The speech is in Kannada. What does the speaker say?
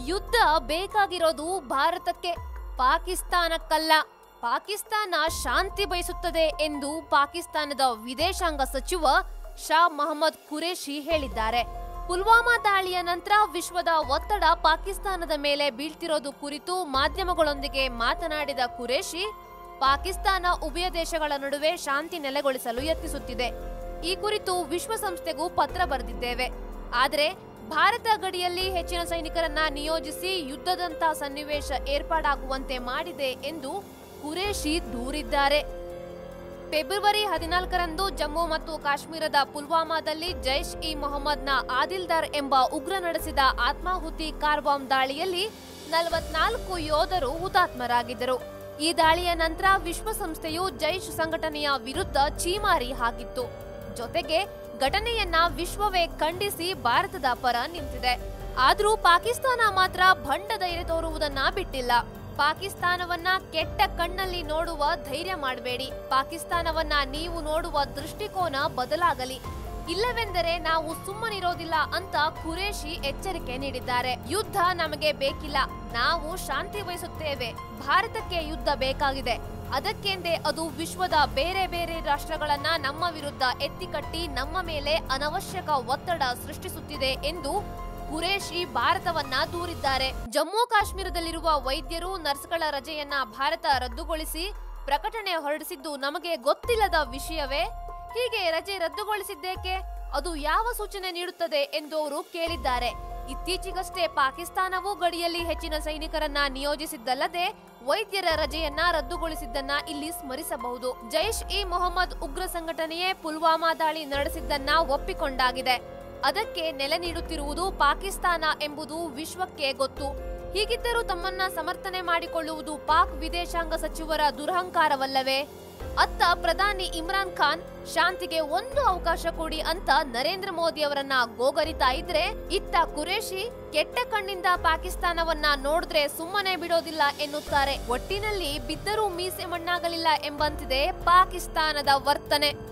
ಯುದ್ಧ ಬೇಕಾಗಿರೋದು ಭಾರತಕ್ಕೆ. ಪಾಕಿಸ್ತಾನಕ್ಕಲ್ಲ. ಪಾಕಿಸ್ತಾನ ಶಾಂತಿ ಬಯಸುತ್ತದೆ ಎಂದು ಪಾಕಿಸ್ತಾನದ ವಿದೇಶಾಂಗ ಸಚಿವ ಶಾ ಮಹಮ್ಮದ್ ಖುರೇಶಿ ಹೇಳಿದ್ದಾರೆ. ಪುಲ್ವಾಮಾ ದಾಳಿಯ ನಂತರ ವಿಶ್ವದ ಒತ್ತಡ ಪಾಕಿಸ್ತಾನದ ಮೇಲೆ ಬೀಳ್ತಿರೋದು ಕುರಿತು ಮಾಧ್ಯಮಗಳೊಂದಿಗೆ ಮಾತನಾಡಿದ ಖುರೇಶಿ ಪಾಕಿಸ್ತಾನ ಉಭಯ ದೇಶಗಳ ನಡುವೆ ಶಾಂತಿ ನೆಲೆಗೊಳಿಸಲು ಯತ್ನಿಸುತ್ತಿದೆ. ಈ ಕುರಿತು ವಿಶ್ವಸಂಸ್ಥೆಗೂ ಪತ್ರ ಬರೆದಿದ್ದೇವೆ. ಆದರೆ ಭಾರತ ಗಡಿಯಲ್ಲಿ ಹೆಚ್ಚಿನ ಸೈನಿಕರನ್ನ ನಿಯೋಜಿಸಿ ಯುದ್ಧದಂತ ಸನ್ನಿವೇಶ ಏರ್ಪಾಡಾಗುವಂತೆ ಮಾಡಿದೆ ಎಂದು ಕುರೇಶಿ ದೂರಿದ್ದಾರೆ. ಫೆಬ್ರವರಿ ಹದಿನಾಲ್ಕರಂದು ಜಮ್ಮು ಮತ್ತು ಕಾಶ್ಮೀರದ ಪುಲ್ವಾಮಾದಲ್ಲಿ ಜೈಷ್ ಇ ಮೊಹಮ್ಮದ್ನ ಆದಿಲ್ದಾರ್ ಎಂಬ ಉಗ್ರ ನಡೆಸಿದ ಆತ್ಮಾಹುತಿ ಕಾರ್ ಬಾಂಬ್ ದಾಳಿಯಲ್ಲಿ ನಲವತ್ನಾಲ್ಕು ಯೋಧರು ಹುತಾತ್ಮರಾಗಿದ್ದರು. ಈ ದಾಳಿಯ ನಂತರ ವಿಶ್ವಸಂಸ್ಥೆಯು ಜೈಷ್ ಸಂಘಟನೆಯ ವಿರುದ್ಧ ಚೀಮಾರಿ ಹಾಕಿತ್ತು. ಜೊತೆಗೆ ಘಟನೆಯನ್ನ ವಿಶ್ವವೇ ಖಂಡಿಸಿ ಭಾರತದ ಪರ ನಿಂತಿದೆ. ಆದ್ರೂ ಪಾಕಿಸ್ತಾನ ಮಾತ್ರ ಭಂಡ ಧೈರ್ಯ ತೋರುವುದನ್ನ ಬಿಟ್ಟಿಲ್ಲ. ಪಾಕಿಸ್ತಾನವನ್ನ ಕೆಟ್ಟ ಕಣ್ಣಲ್ಲಿ ನೋಡುವ ಧೈರ್ಯ ಮಾಡಬೇಡಿ. ಪಾಕಿಸ್ತಾನವನ್ನ ನೀವು ನೋಡುವ ದೃಷ್ಟಿಕೋನ ಬದಲಾಗಲಿ. ಇಲ್ಲವೆಂದರೆ ನಾವು ಸುಮ್ಮನಿರೋದಿಲ್ಲ ಅಂತ ಖುರೇಶಿ ಎಚ್ಚರಿಕೆ ನೀಡಿದ್ದಾರೆ. ಯುದ್ಧ ನಮಗೆ ಬೇಕಿಲ್ಲ. ನಾವು ಶಾಂತಿ ವಹಿಸುತ್ತೇವೆ. ಭಾರತಕ್ಕೆ ಯುದ್ಧ ಬೇಕಾಗಿದೆ. ಅದಕ್ಕೆಂದೇ ಅದು ವಿಶ್ವದ ಬೇರೆ ಬೇರೆ ರಾಷ್ಟ್ರಗಳನ್ನ ನಮ್ಮ ವಿರುದ್ಧ ಎತ್ತಿಕಟ್ಟಿ ನಮ್ಮ ಮೇಲೆ ಅನವಶ್ಯಕ ಒತ್ತಡ ಸೃಷ್ಟಿಸುತ್ತಿದೆ ಎಂದು ಕುರೇಶಿ ಭಾರತವನ್ನ ದೂರಿದ್ದಾರೆ. ಜಮ್ಮು ಕಾಶ್ಮೀರದಲ್ಲಿರುವ ವೈದ್ಯರು ನರ್ಸ್ಗಳ ರಜೆಯನ್ನ ಭಾರತ ರದ್ದುಗೊಳಿಸಿ ಪ್ರಕಟಣೆ ಹೊರಡಿಸಿದ್ದು ನಮಗೆ ಗೊತ್ತಿಲ್ಲದ ವಿಷಯವೇ? ಹೀಗೆ ರಜೆ ರದ್ದುಗೊಳಿಸಿದ್ದೇಕೆ? ಅದು ಯಾವ ಸೂಚನೆ ನೀಡುತ್ತದೆ ಎಂದು ಅವರು ಕೇಳಿದ್ದಾರೆ. ಇತ್ತೀಚೆಗಷ್ಟೇ ಪಾಕಿಸ್ತಾನವು ಗಡಿಯಲ್ಲಿ ಹೆಚ್ಚಿನ ಸೈನಿಕರನ್ನ ನಿಯೋಜಿಸಿದ್ದಲ್ಲದೆ ವೈದ್ಯರ ರಜೆಯನ್ನ ರದ್ದುಗೊಳಿಸಿದ್ದನ್ನ ಇಲ್ಲಿ ಸ್ಮರಿಸಬಹುದು. ಜೈಷ್ ಇ ಮೊಹಮ್ಮದ್ ಉಗ್ರ ಸಂಘಟನೆಯೇ ಪುಲ್ವಾಮಾ ದಾಳಿ ನಡೆಸಿದ್ದನ್ನ ಒಪ್ಪಿಕೊಂಡಾಗಿದೆ. ಅದಕ್ಕೆ ನೆಲೆ ನೀಡುತ್ತಿರುವುದು ಪಾಕಿಸ್ತಾನ ಎಂಬುದು ವಿಶ್ವಕ್ಕೆ ಗೊತ್ತು. ಹೀಗಿದ್ದರೂ ತಮ್ಮನ್ನ ಸಮರ್ಥನೆ ಮಾಡಿಕೊಳ್ಳುವುದು ಪಾಕ್ ವಿದೇಶಾಂಗ ಸಚಿವರ ದುರಹಂಕಾರವಲ್ಲವೇ? ಅತ್ತ ಪ್ರಧಾನಿ ಇಮ್ರಾನ್ ಖಾನ್ ಶಾಂತಿಗೆ ಒಂದು ಅವಕಾಶ ಕೊಡಿ ಅಂತ ನರೇಂದ್ರ ಮೋದಿ ಅವರನ್ನ ಗೋಗರಿತಾ ಇದ್ರೆ, ಇತ್ತ ಕುರೇಶಿ ಕೆಟ್ಟ ಕಣ್ಣಿಂದ ಪಾಕಿಸ್ತಾನವನ್ನ ನೋಡಿದ್ರೆ ಸುಮ್ಮನೆ ಬಿಡೋದಿಲ್ಲ ಎನ್ನುತ್ತಾರೆ. ಒಟ್ಟಿನಲ್ಲಿ ಬಿದ್ದರೂ ಮೀಸೆ ಮಣ್ಣಾಗಲಿಲ್ಲ ಎಂಬಂತಿದೆ ಪಾಕಿಸ್ತಾನದ ವರ್ತನೆ.